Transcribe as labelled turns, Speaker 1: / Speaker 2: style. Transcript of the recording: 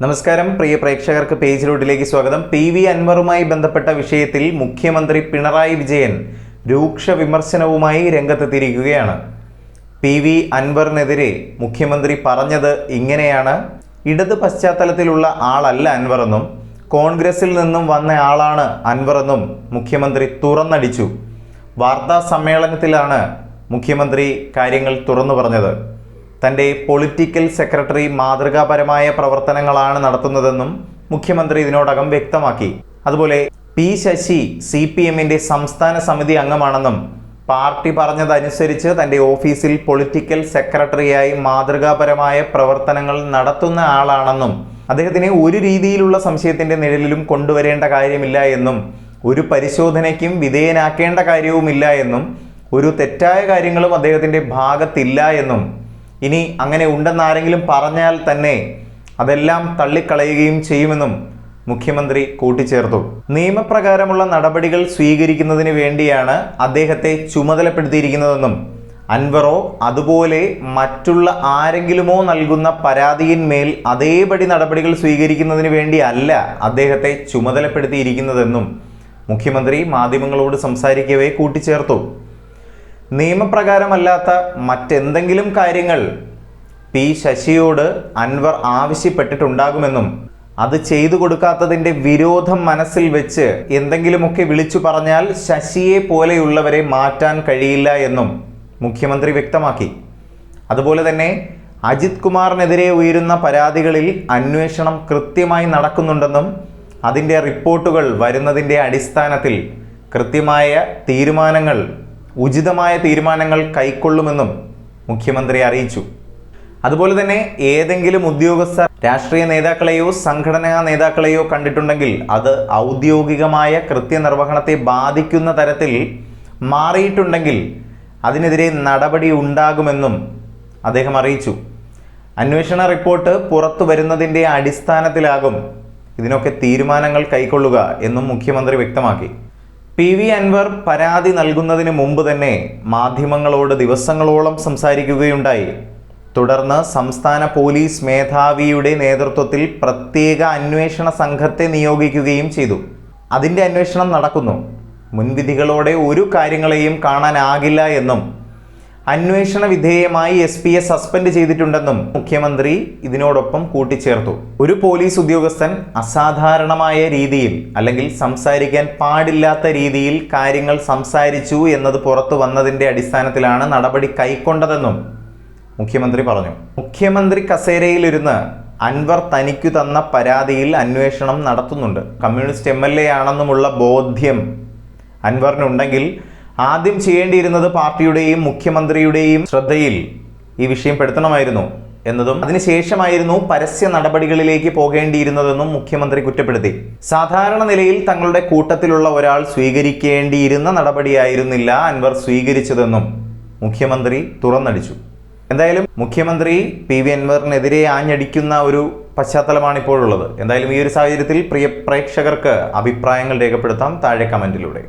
Speaker 1: നമസ്കാരം. പ്രിയ പ്രേക്ഷകർക്ക് പേജ് റോഡിലേക്ക് സ്വാഗതം. പി വി അൻവറുമായി ബന്ധപ്പെട്ട വിഷയത്തിൽ മുഖ്യമന്ത്രി പിണറായി വിജയൻ രൂക്ഷ വിമർശനവുമായി രംഗത്തെത്തിയിരിക്കുകയാണ്. പി വി അൻവറിനെതിരെ മുഖ്യമന്ത്രി പറഞ്ഞത് ഇങ്ങനെയാണ്. ഇടത് പശ്ചാത്തലത്തിലുള്ള ആളല്ല അൻവറെന്നും കോൺഗ്രസിൽ നിന്നും വന്ന ആളാണ് അൻവറെന്നും മുഖ്യമന്ത്രി തുറന്നടിച്ചു. വാർത്താ സമ്മേളനത്തിലാണ് മുഖ്യമന്ത്രി കാര്യങ്ങൾ തുറന്നു പറഞ്ഞത്. തന്റെ പൊളിറ്റിക്കൽ സെക്രട്ടറി മാതൃകാപരമായ പ്രവർത്തനങ്ങളാണ് നടത്തുന്നതെന്നും മുഖ്യമന്ത്രി ഇതിനോടകം വ്യക്തമാക്കി. അതുപോലെ പി ശശി സി പി എമ്മിന്റെ സംസ്ഥാന സമിതി അംഗമാണെന്നും പാർട്ടി പറഞ്ഞതനുസരിച്ച് തന്റെ ഓഫീസിൽ പൊളിറ്റിക്കൽ സെക്രട്ടറിയായി മാതൃകാപരമായ പ്രവർത്തനങ്ങൾ നടത്തുന്ന ആളാണെന്നും അദ്ദേഹത്തിനെ ഒരു രീതിയിലുള്ള സംശയത്തിന്റെ നിഴലിലും കൊണ്ടുവരേണ്ട കാര്യമില്ല എന്നും ഒരു പരിശോധനയ്ക്കും വിധേയനാക്കേണ്ട കാര്യവുമില്ല എന്നും ഒരു തെറ്റായ കാര്യങ്ങളും അദ്ദേഹത്തിന്റെ ഭാഗത്തില്ല എന്നും ഇനി അങ്ങനെ ഉണ്ടെന്ന് ആരെങ്കിലും പറഞ്ഞാൽ തന്നെ അതെല്ലാം തള്ളിക്കളയുകയും ചെയ്യുമെന്നും മുഖ്യമന്ത്രി കൂട്ടിച്ചേർത്തു. നിയമപ്രകാരമുള്ള നടപടികൾ സ്വീകരിക്കുന്നതിന് വേണ്ടിയാണ് അദ്ദേഹത്തെ ചുമതലപ്പെടുത്തിയിരിക്കുന്നതെന്നും അൻവറോ അതുപോലെ മറ്റുള്ള ആരെങ്കിലുമോ നൽകുന്ന പരാതിയിന്മേൽ അതേപടി നടപടികൾ സ്വീകരിക്കുന്നതിന് വേണ്ടിയല്ല അദ്ദേഹത്തെ ചുമതലപ്പെടുത്തിയിരിക്കുന്നതെന്നും മുഖ്യമന്ത്രി മാധ്യമങ്ങളോട് സംസാരിക്കവേ കൂട്ടിച്ചേർത്തു. നിയമപ്രകാരമല്ലാത്ത മറ്റെന്തെങ്കിലും കാര്യങ്ങൾ പി ശശിയോട് അൻവർ ആവശ്യപ്പെട്ടിട്ടുണ്ടാകുമെന്നും അത് ചെയ്തു കൊടുക്കാത്തതിന്റെ വിരോധം മനസ്സിൽ വെച്ച് എന്തെങ്കിലുമൊക്കെ വിളിച്ചു പറഞ്ഞാൽ ശശിയെ പോലെയുള്ളവരെ മാറ്റാൻ കഴിയില്ല എന്നും മുഖ്യമന്ത്രി വ്യക്തമാക്കി. അതുപോലെ തന്നെ അജിത് കുമാറിനെതിരെ ഉയരുന്ന പരാതികളിൽ അന്വേഷണം കൃത്യമായി നടക്കുന്നുണ്ടെന്നും അതിന്റെ റിപ്പോർട്ടുകൾ വരുന്നതിന്റെ അടിസ്ഥാനത്തിൽ കൃത്യമായ തീരുമാനങ്ങൾ ഉചിതമായ തീരുമാനങ്ങൾ കൈക്കൊള്ളുമെന്നും മുഖ്യമന്ത്രി അറിയിച്ചു. അതുപോലെ തന്നെ ഏതെങ്കിലും ഉദ്യോഗസ്ഥർ രാഷ്ട്രീയ നേതാക്കളെയോ സംഘടനാ നേതാക്കളെയോ കണ്ടിട്ടുണ്ടെങ്കിൽ അത് ഔദ്യോഗികമായ കൃത്യനിർവഹണത്തെ ബാധിക്കുന്ന തരത്തിൽ മാറിയിട്ടുണ്ടെങ്കിൽ അതിനെതിരെ നടപടി ഉണ്ടാകുമെന്നും അദ്ദേഹം അറിയിച്ചു. അന്വേഷണ റിപ്പോർട്ട് പുറത്തു വരുന്നതിന്റെ അടിസ്ഥാനത്തിലാകും ഇതിനൊക്കെ തീരുമാനങ്ങൾ കൈക്കൊള്ളുക എന്നും മുഖ്യമന്ത്രി വ്യക്തമാക്കി. പി വി അൻവർ പരാതി നൽകുന്നതിന് മുമ്പ് തന്നെ മാധ്യമങ്ങളോട് ദിവസങ്ങളോളം സംസാരിക്കുകയുണ്ടായി. തുടർന്ന് സംസ്ഥാന പോലീസ് മേധാവിയുടെ നേതൃത്വത്തിൽ പ്രത്യേക അന്വേഷണ സംഘത്തെ നിയോഗിക്കുകയും ചെയ്തു. അതിന്റെ അന്വേഷണം നടക്കുന്നു. മുൻവിധികളോടെ ഒരു കാര്യങ്ങളെയും കാണാനാകില്ല എന്നും അന്വേഷണ വിധേയമായി എസ് പിയെ സസ്പെൻഡ് ചെയ്തിട്ടുണ്ടെന്നും മുഖ്യമന്ത്രി ഇതിനോടൊപ്പം കൂട്ടിച്ചേർത്തു. ഒരു പോലീസ് ഉദ്യോഗസ്ഥൻ അസാധാരണമായ രീതിയിൽ അല്ലെങ്കിൽ സംസാരിക്കാൻ പാടില്ലാത്ത രീതിയിൽ കാര്യങ്ങൾ സംസാരിച്ചു എന്നത് പുറത്തു വന്നതിന്റെ അടിസ്ഥാനത്തിലാണ് നടപടി കൈക്കൊണ്ടതെന്നും മുഖ്യമന്ത്രി പറഞ്ഞു. മുഖ്യമന്ത്രി കസേരയിലിരുന്ന് അൻവർ തനിക്കു തന്ന പരാതിയിൽ അന്വേഷണം നടത്തുന്നുണ്ട്. കമ്മ്യൂണിസ്റ്റ് എം എൽ എ ആണെന്നുമുള്ള ബോധ്യം അൻവറിനുണ്ടെങ്കിൽ ആദ്യം ചെയ്യേണ്ടിയിരുന്നത് പാർട്ടിയുടെയും മുഖ്യമന്ത്രിയുടെയും ശ്രദ്ധയിൽ ഈ വിഷയം പെടുത്തണമായിരുന്നു എന്നതും അതിനുശേഷമായിരുന്നു പരസ്യ നടപടികളിലേക്ക് പോകേണ്ടിയിരുന്നതെന്നും മുഖ്യമന്ത്രി കുറ്റപ്പെടുത്തി. സാധാരണ നിലയിൽ തങ്ങളുടെ കൂട്ടത്തിലുള്ള ഒരാൾ സ്വീകരിക്കേണ്ടിയിരുന്ന നടപടിയായിരുന്നില്ല അൻവർ സ്വീകരിച്ചതെന്നും മുഖ്യമന്ത്രി തുറന്നടിച്ചു. എന്തായാലും മുഖ്യമന്ത്രി പി വി അൻവറിനെതിരെ ആഞ്ഞടിക്കുന്ന ഒരു പശ്ചാത്തലമാണ് ഇപ്പോഴുള്ളത് എന്തായാലും ഈ ഒരു സാഹചര്യത്തിൽ പ്രിയ പ്രേക്ഷകർക്ക് അഭിപ്രായങ്ങൾ രേഖപ്പെടുത്താം. താഴെ കമന്റിലൂടെ.